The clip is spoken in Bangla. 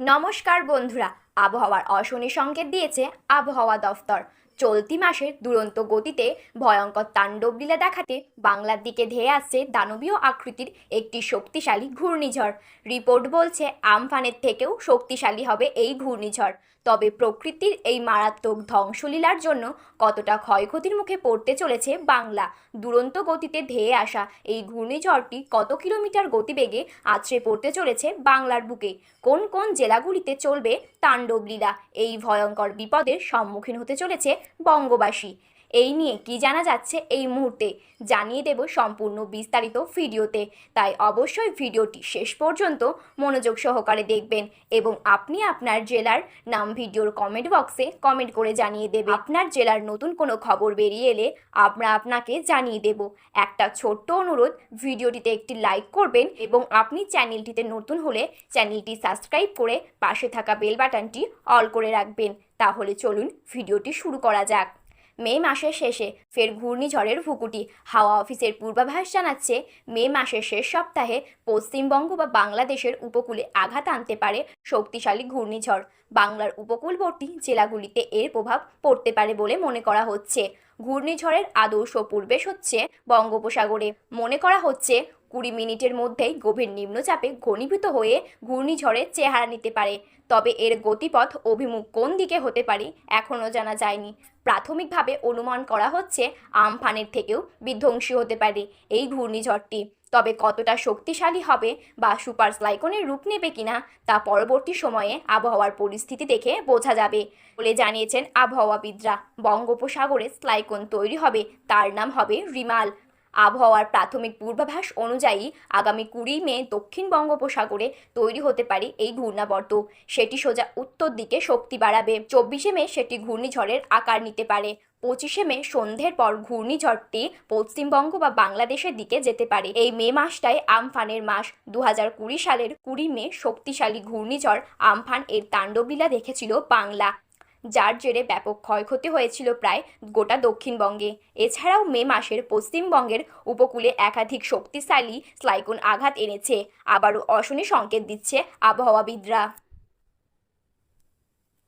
নমস্কার বন্ধুরা, আবহাওয়ার অশনি সংকেত দিয়েছে আবহাওয়া দফতর। চলতি মাসের দুরন্ত গতিতে ভয়ঙ্কর তাণ্ডব লীলা দেখাতে বাংলার দিকে ধেয়ে আসছে দানবীয় আকৃতির একটি শক্তিশালী ঘূর্ণিঝড়। রিপোর্ট বলছে, আমফানের থেকেও শক্তিশালী হবে এই ঘূর্ণিঝড়। তবে প্রকৃতির এই মারাত্মক ধ্বংসলীলার জন্য কতটা ক্ষয়ক্ষতির মুখে পড়তে চলেছে বাংলা। দুরন্ত গতিতে ধেয়ে আসা এই ঘূর্ণিঝড়টি কত কিলোমিটার গতিবেগে আছড়ে পড়তে চলেছে বাংলার বুকে? কোন কোন জেলাগুলিতে চলবে তাণ্ডবলীলা? এই ভয়ঙ্কর বিপদের সম্মুখীন হতে চলেছে বঙ্গবাসী। এই নিয়ে কি জানা যাচ্ছে এই মুহূর্তে জানিয়ে দেব সম্পূর্ণ বিস্তারিত ভিডিওতে। তাই অবশ্যই ভিডিওটি শেষ পর্যন্ত মনোযোগ সহকারে দেখবেন এবং আপনি আপনার জেলার নাম ভিডিওর কমেন্ট বক্সে কমেন্ট করে জানিয়ে দেবে আপনার জেলার নতুন কোনো খবর বেরিয়ে এলে আমরা আপনাকে জানিয়ে দেব। একটা ছোট্ট অনুরোধ, ভিডিওটিতে একটি লাইক করবেন এবং আপনি চ্যানেলটিতে নতুন হলে চ্যানেলটি সাবস্ক্রাইব করে পাশে থাকা বেল বাটনটি অল করে রাখবেন। তাহলে চলুন ভিডিওটি শুরু করা যাক। মে মাসের শেষে ফের ঘূর্ণিঝড়ের ভুকুটি। হাওয়া অফিসের পূর্বাভাস জানাচ্ছে, মে মাসের শেষ সপ্তাহে পশ্চিমবঙ্গ বা বাংলাদেশের উপকূলে আঘাত আনতে পারে শক্তিশালী ঘূর্ণিঝড়। বাংলার উপকূলবর্তী জেলাগুলিতে এর প্রভাব পড়তে পারে বলে মনে করা হচ্ছে। ঘূর্ণিঝড়ের আদর্শ পূর্বেশ হচ্ছে বঙ্গোপসাগরে। মনে করা হচ্ছে, কুড়ি মিনিটের মধ্যেই গভীর নিম্নচাপে ঘনীভূত হয়ে ঘূর্ণিঝড়ের চেহারা নিতে পারে। তবে এর গতিপথ অভিমুখ কোন দিকে হতে পারে এখনও জানা যায়নি। প্রাথমিকভাবে অনুমান করা হচ্ছে আমফানের থেকেও বিধ্বংসী হতে পারে এই ঘূর্ণিঝড়টি। তবে কতটা শক্তিশালী হবে বা সুপার স্লাইকনের রূপ নেবে কিনা তা পরবর্তী সময়ে আবহাওয়ার পরিস্থিতি দেখে বোঝা যাবে বলে জানিয়েছেন আবহাওয়াবিদরা। বঙ্গোপসাগরে স্লাইকন তৈরি হবে, তার নাম হবে রিমাল। আবহাওয়ার প্রাথমিক পূর্বাভাস অনুযায়ী আগামী কুড়ি মে দক্ষিণ বঙ্গোপসাগরে তৈরি হতে পারে এই ঘূর্ণাবর্ত। সেটি সোজা উত্তর দিকে শক্তি বাড়াবে। চব্বিশে মে সেটি ঘূর্ণিঝড়ের আকার নিতে পারে। পঁচিশে মে সন্ধ্যের পর ঘূর্ণিঝড়টি পশ্চিমবঙ্গ বা বাংলাদেশের দিকে যেতে পারে। এই মে মাসটায় আমফানের মাস। দু কুড়ি সালের কুড়ি মে শক্তিশালী ঘূর্ণিঝড় আমফান এর তাণ্ডবলীলা দেখেছিল বাংলা। যার জেরে ব্যাপক ক্ষয়ক্ষতি হয়েছিল প্রায় গোটা দক্ষিণবঙ্গে। এছাড়াও মে মাসের পশ্চিমবঙ্গের উপকূলে একাধিক শক্তিশালী স্লাইকোন আঘাত এনেছে। আবারও অশনি সংকেত দিচ্ছে আবহাওয়াবিদরা।